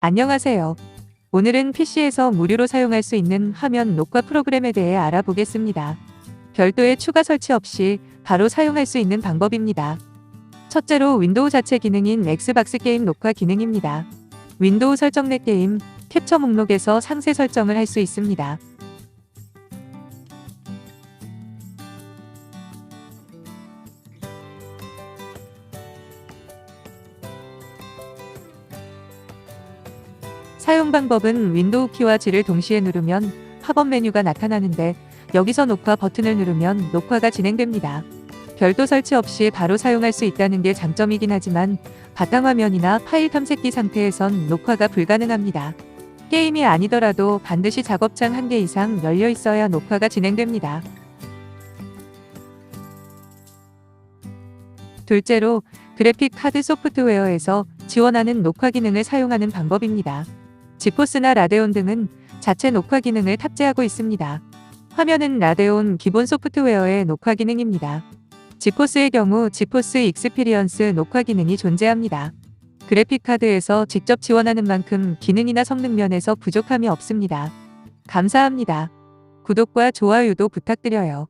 안녕하세요. 오늘은 PC에서 무료로 사용할 수 있는 화면 녹화 프로그램에 대해 알아보겠습니다. 별도의 추가 설치 없이 바로 사용할 수 있는 방법입니다. 첫째로 윈도우 자체 기능인 엑스박스 게임 녹화 기능입니다. 윈도우 설정 내 게임, 캡처 목록에서 상세 설정을 할 수 있습니다. 사용 방법은 윈도우 키와 G를 동시에 누르면 팝업 메뉴가 나타나는데 여기서 녹화 버튼을 누르면 녹화가 진행됩니다. 별도 설치 없이 바로 사용할 수 있다는 게 장점이긴 하지만 바탕화면이나 파일 탐색기 상태에선 녹화가 불가능합니다. 게임이 아니더라도 반드시 작업장 한 개 이상 열려 있어야 녹화가 진행됩니다. 둘째로 그래픽 카드 소프트웨어에서 지원하는 녹화 기능을 사용하는 방법입니다. 지포스나 라데온 등은 자체 녹화 기능을 탑재하고 있습니다. 화면은 라데온 기본 소프트웨어의 녹화 기능입니다. 지포스의 경우 지포스 익스피리언스 녹화 기능이 존재합니다. 그래픽 카드에서 직접 지원하는 만큼 기능이나 성능 면에서 부족함이 없습니다. 감사합니다. 구독과 좋아요도 부탁드려요.